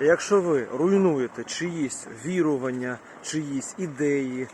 Якщо ви руйнуєте чиїсь вірування, чиїсь ідеї,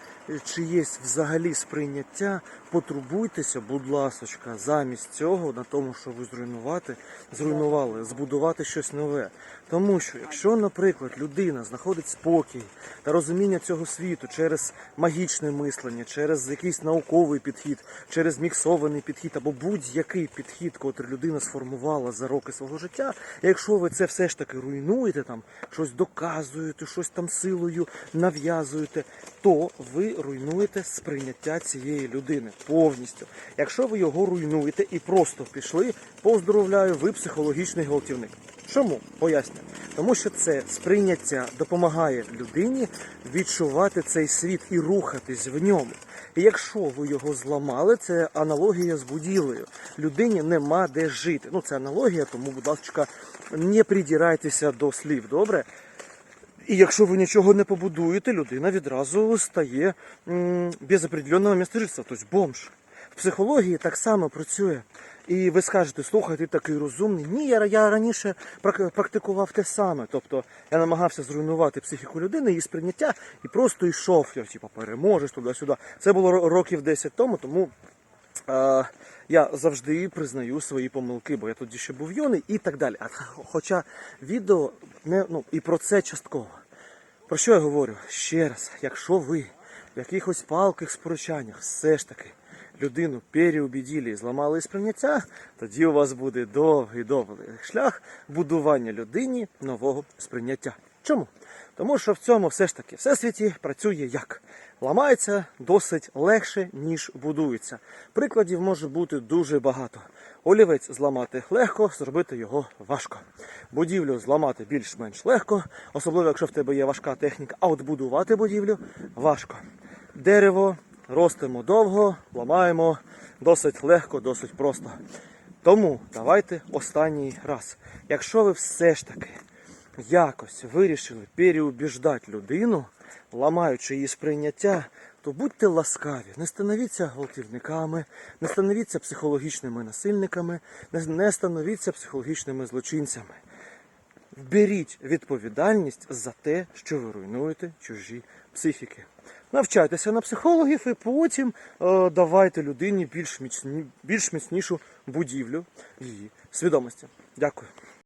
чиєсь взагалі сприйняття, потребуйтеся, будь ласочка, замість цього на тому, що ви зруйнувати, зруйнували, збудувати щось нове. Тому що, якщо, наприклад, людина знаходить спокій та розуміння цього світу через магічне мислення, через якийсь науковий підхід, через міксований підхід або будь-який підхід, котрий людина сформувала за роки свого життя, якщо ви це все ж таки руйнуєте, там щось доказуєте, щось там силою нав'язуєте, то ви руйнуєте сприйняття цієї людини повністю. Якщо ви його руйнуєте і просто пішли, поздоровляю, ви психологічний гвалтівник. Чому? Поясню. Тому що це сприйняття допомагає людині відчувати цей світ і рухатись в ньому. І якщо ви його зламали, це аналогія з будівлею. Людині нема де жити. Ну, це аналогія, тому, будь ласка, не придірайтеся до слів, добре? І якщо ви нічого не побудуєте, людина відразу стає без определенного місця жительства, тобто бомж. В психології так само працює. І ви скажете, слухай, ти такий розумний. Ні, я, я раніше практикував те саме. Тобто я намагався зруйнувати психіку людини, її сприйняття, і просто йшов. Я типу, переможеш туди-сюди. Це було років 10 тому, тому я завжди признаю свої помилки, бо я тоді ще був юний і так далі. Хоча відео не ну і про це частково. Про що я говорю? Ще раз, якщо ви в якихось палких сперечаннях все ж таки людину переубіділи і зламали сприйняття, тоді у вас буде довгий довгий шлях будування людині нового сприйняття. Чому? Тому що в цьому все ж таки всесвіті працює як? Ламається досить легше, ніж будується. Прикладів може бути дуже багато. Олівець зламати легко, зробити його важко. Будівлю зламати більш-менш легко, особливо якщо в тебе є важка техніка, а от будувати будівлю важко. Дерево ростимо довго, ламаємо досить легко, досить просто. Тому давайте останній раз. Якщо ви все ж таки якось вирішили переубіждати людину, ламаючи її сприйняття, то будьте ласкаві, не становіться гвалтівниками, не становіться психологічними насильниками, не, становіться психологічними злочинцями. Беріть відповідальність за те, що ви руйнуєте чужі психіки. Навчайтеся на психологів і потім е, давайте людині більш, міцні, більш міцнішу будівлю її свідомості. Дякую.